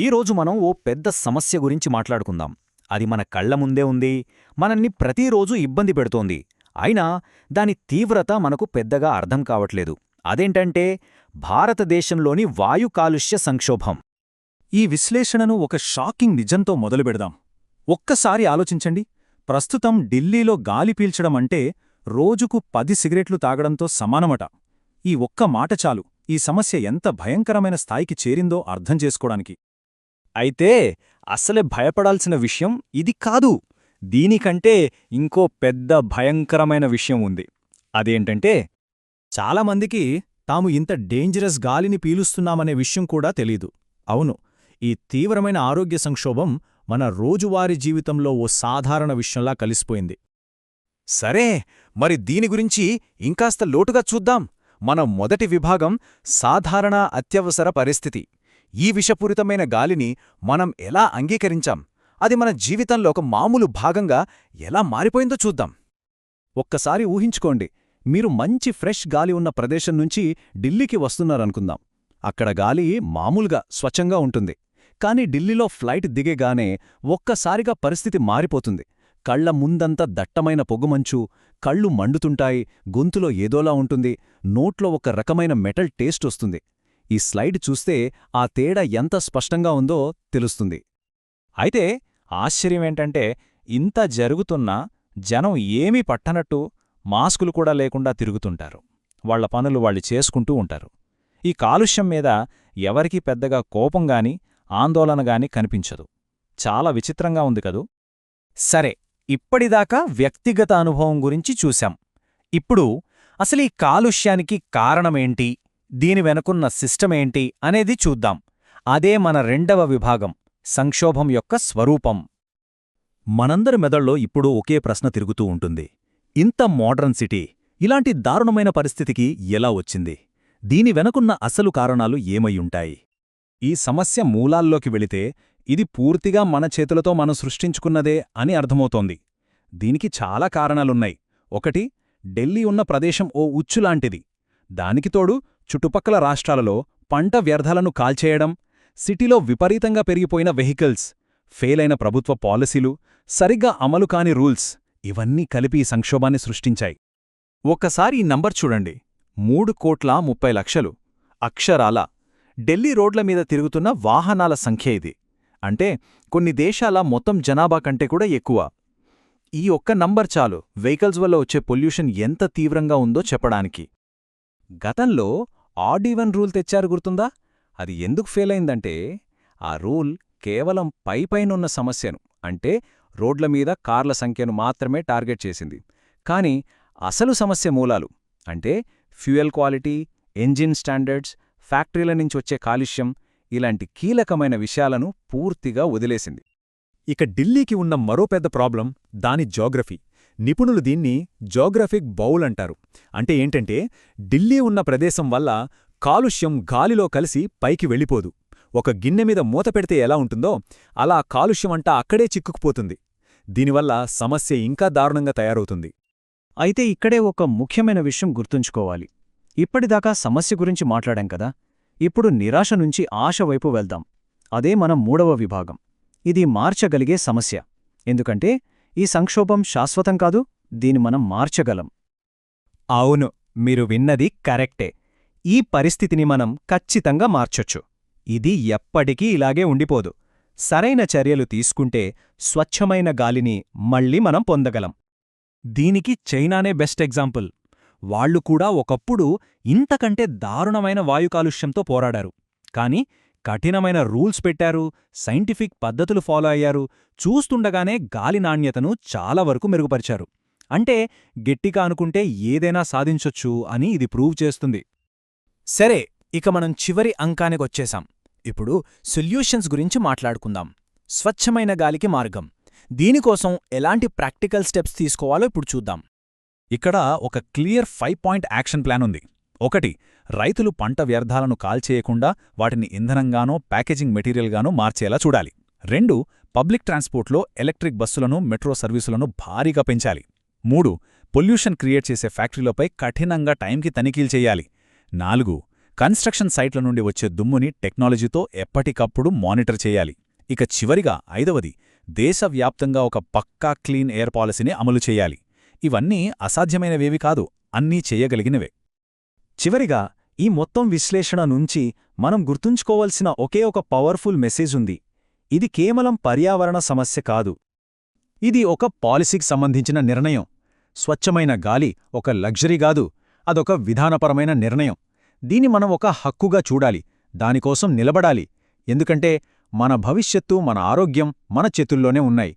ఈరోజు మనం ఓ పెద్ద సమస్య గురించి మాట్లాడుకుందాం. అది మన కళ్ళ ముందే ఉంది మనల్ని ప్రతిరోజు ఇబ్బంది పెడుతోంది. అయినా దాని తీవ్రత మనకు పెద్దగా అర్థం కావట్లేదు. అదేంటంటే భారతదేశంలోని వాయు కాలుష్య సంక్షోభం. ఈ విశ్లేషణను ఒక షాకింగ్ నిజంతో మొదలుపెడదాం. ఒక్కసారి ఆలోచించండి. ప్రస్తుతం ఢిల్లీలో గాలి పీల్చడం అంటే రోజుకు పది సిగరెట్లు తాగడంతో సమానమట. ఈ ఒక్క మాట చాలు. ఈ సమస్య ఎంత భయంకరమైన స్థాయికి చేరిందో అర్థం చేసుకోడానికి అయితే అసలే భయపడాల్సిన విషయం ఇది కాదు. దీనికంటే ఇంకో పెద్ద భయంకరమైన విషయం ఉంది. అదేంటంటే చాలామందికి తాము ఇంత డేంజరస్ గాలిని పీలుస్తున్నామనే విషయం కూడా తెలీదు. అవును ఈ తీవ్రమైన ఆరోగ్య సంక్షోభం మన రోజువారీ జీవితంలో ఓ సాధారణ విషయంలా కలిసిపోయింది. సరే మరి దీని గురించి ఇంకాస్త లోటుగా చూద్దాం. మన మొదటి విభాగం సాధారణ అత్యవసర పరిస్థితి. ఈ విషపూరితమైన గాలిని మనం ఎలా అంగీకరించాం? అది మన జీవితంలో ఒక మామూలు భాగంగా ఎలా మారిపోయిందో చూద్దాం. ఒక్కసారి ఊహించుకోండి మీరు మంచి ఫ్రెష్ గాలి ఉన్న ప్రదేశం నుంచి ఢిల్లీకి వస్తున్నారనుకుందాం. అక్కడ గాలి మామూలుగా స్వచ్ఛంగా ఉంటుంది కాని ఢిల్లీలో ఫ్లైట్ దిగేగానే ఒక్కసారిగా పరిస్థితి మారిపోతుంది. కళ్ళ ముందంతా దట్టమైన పొగుమంచు కళ్ళు మండుతుంటాయి గొంతులో ఏదోలా ఉంటుంది నోట్లో ఒక రకమైన మెటల్ టేస్ట్ వస్తుంది. ఈ స్లైడ్ చూస్తే ఆ తేడా ఎంత స్పష్టంగా ఉందో తెలుస్తుంది. అయితే ఆశ్చర్యమేంటంటే ఇంత జరుగుతున్నా జనం ఏమీ పట్టనట్టు మాస్కులు కూడా లేకుండా తిరుగుతుంటారు. వాళ్ళ పనులు వాళ్ళు చేసుకుంటూ ఉంటారు. ఈ కాలుష్యం మీద ఎవరికీ పెద్దగా కోపంగాని ఆందోళనగాని కనిపించదు. చాలా విచిత్రంగా ఉంది కదూ? సరే ఇప్పటిదాకా వ్యక్తిగత అనుభవం గురించి చూశాం. ఇప్పుడు అసలు ఈ కాలుష్యానికి కారణమేంటి? దీని వెనుకున్న సిస్టమేంటి అనేది చూద్దాం. అదే మన రెండవ విభాగం సంక్షోభం యొక్క స్వరూపం. మనందరి మెదళ్ళలో ఇప్పుడు ఒకే ప్రశ్న తిరుగుతూ ఉంటుంది. ఇంత మోడ్రన్ సిటీ ఇలాంటి దారుణమైన పరిస్థితికి ఎలా వచ్చింది? దీని వెనకున్న అసలు కారణాలు ఏమయ్యుంటాయి ఈ సమస్య మూలాల్లోకి వెళితే ఇది పూర్తిగా మన చేతులతో మనం సృష్టించుకున్నదే అని అర్థమవుతోంది. దీనికి చాలా కారణాలున్నాయి. ఒకటి ఢిల్లీ ఉన్న ప్రదేశం ఓ ఉచ్చులాంటిది. దానికి తోడు చుట్టుపక్కల రాష్ట్రాలలో పంట వ్యర్థాలను కాల్చేయడం సిటీలో విపరీతంగా పెరిగిపోయిన వెహికల్స్ ఫెయిలైన ప్రభుత్వ పాలసీలు సరిగ్గా అమలు కాని రూల్స్ ఇవన్నీ కలిపి ఈ సంక్షోభాన్ని సృష్టించాయి. ఒక్కసారి ఈ నంబర్ చూడండి. మూడు కోట్ల ముప్పై లక్షలు. అక్షరాల. ఢిల్లీ రోడ్ల మీద తిరుగుతున్న వాహనాల సంఖ్య ఇది. అంటే కొన్ని దేశాల మొత్తం జనాభా కంటే కూడా ఎక్కువ. ఈ ఒక్క నంబర్ చాలు. వెహికల్స్ వల్ల వచ్చే పొల్యూషన్ ఎంత తీవ్రంగా ఉందో చెప్పడానికి. గతంలో ఆడీవన్ రూల్ తెచ్చారు గుర్తుందా? అది ఎందుకు ఫెయిల్ అయిందంటే ఆ రూల్ కేవలం పైపైనున్న సమస్యను అంటే రోడ్ల మీద కార్ల సంఖ్యను మాత్రమే టార్గెట్ చేసింది. కాని అసలు సమస్య మూలాలు అంటే ఫ్యూయల్ క్వాలిటీ ఎంజిన్ స్టాండర్డ్స్ ఫ్యాక్టరీల నుంచి వచ్చే కాలుష్యం ఇలాంటి కీలకమైన విషయాలను పూర్తిగా వదిలేసింది. ఇక ఢిల్లీకి ఉన్న మరో పెద్ద ప్రాబ్లం దాని జోగ్రఫీ. నిపుణులు దీన్ని జోగ్రఫిక్ బౌల్ అంటారు. అంటే ఏంటంటే ఢిల్లీ ఉన్న ప్రదేశం వల్ల కాలుష్యం గాలిలో కలిసి పైకి వెళ్ళిపోదు. ఒక గిన్నె మీద మూత పెడితే ఎలా ఉంటుందో అలా కాలుష్యమంటా అక్కడే చిక్కుకుపోతుంది. దీనివల్ల సమస్య ఇంకా దారుణంగా తయారవుతుంది. అయితే ఇక్కడే ఒక ముఖ్యమైన విషయం గుర్తుంచుకోవాలి. ఇప్పటిదాకా సమస్య గురించి మాట్లాడాం కదా. ఇప్పుడు నిరాశ నుంచి ఆశ వైపు వెళ్దాం. అదే మన మూడవ విభాగం. ఇది మార్చగలిగే సమస్య. ఎందుకంటే ఈ సంక్షోభం శాశ్వతం కాదు దీని మనం మార్చగలం. అవును మీరు విన్నది కరెక్టే. ఈ పరిస్థితిని మనం ఖచ్చితంగా మార్చొచ్చు. ఇది ఎప్పటికీ ఇలాగే ఉండిపోదు. సరైన చర్యలు తీసుకుంటే స్వచ్ఛమైన గాలిని మళ్ళీ మనం పొందగలం. దీనికి చైనానే బెస్ట్ ఎగ్జాంపుల్. వాళ్ళు కూడా ఒకప్పుడు ఇంతకంటే దారుణమైన వాయుకాలుష్యంతో పోరాడారు. కాని కఠినమైన రూల్స్ పెట్టారు సైంటిఫిక్ పద్ధతులు ఫాలో అయ్యారు చూస్తుండగానే గాలి నాణ్యతను చాలా వరకు మెరుగుపరిచారు. అంటే గట్టిగా అనుకుంటే ఏదైనా సాధించొచ్చు అని ఇది ప్రూవ్ చేస్తుంది. సరే ఇక మనం చివరి అంకానికొచ్చేశాం ఇప్పుడు సొల్యూషన్స్ గురించి మాట్లాడుకుందాం. స్వచ్ఛమైన గాలికి మార్గం. దీనికోసం ఎలాంటి ప్రాక్టికల్ స్టెప్స్ తీసుకోవాలో ఇప్పుడు చూద్దాం. ఇక్కడ ఒక clear five point action plan ఉంది. ఒకటి రైతులు పంట వ్యర్థాలను కాల్చేయకుండా వాటిని ఇంధనంగానో ప్యాకేజింగ్ మెటీరియల్గానో మార్చేలా చూడాలి. రెండు పబ్లిక్ ట్రాన్స్పోర్ట్లో ఎలక్ట్రిక్ బస్సులను మెట్రో సర్వీసులను భారీగా పెంచాలి. మూడు పొల్యూషన్ క్రియేట్ చేసే ఫ్యాక్టరీలపై కఠినంగా టైంకి తనిఖీలు చేయాలి. నాలుగు కన్స్ట్రక్షన్ సైట్ల నుండి వచ్చే దుమ్ముని టెక్నాలజీతో ఎప్పటికప్పుడు మానిటర్ చేయాలి. ఇక చివరిగా ఐదవది దేశవ్యాప్తంగా ఒక పక్కా క్లీన్ ఎయిర్ పాలసీని అమలు చేయాలి. ఇవన్నీ అసాధ్యమైనవేవి కాదు అన్నీ చేయగలిగినవే. చివరిగా ఈ మొత్తం విశ్లేషణ నుంచి మనం గుర్తుంచుకోవలసిన ఒకే ఒక పవర్ఫుల్ మెసేజ్ ఉంది. ఇది కేవలం పర్యావరణ సమస్య కాదు. ఇది ఒక పాలసీకి సంబంధించిన నిర్ణయం. స్వచ్ఛమైన గాలి ఒక లగ్జరీ కాదు అదొక విధానపరమైన నిర్ణయం. దీన్ని మనం ఒక హక్కుగా చూడాలి దానికోసం నిలబడాలి. ఎందుకంటే మన భవిష్యత్తు మన ఆరోగ్యం మన చేతుల్లోనే ఉన్నాయి.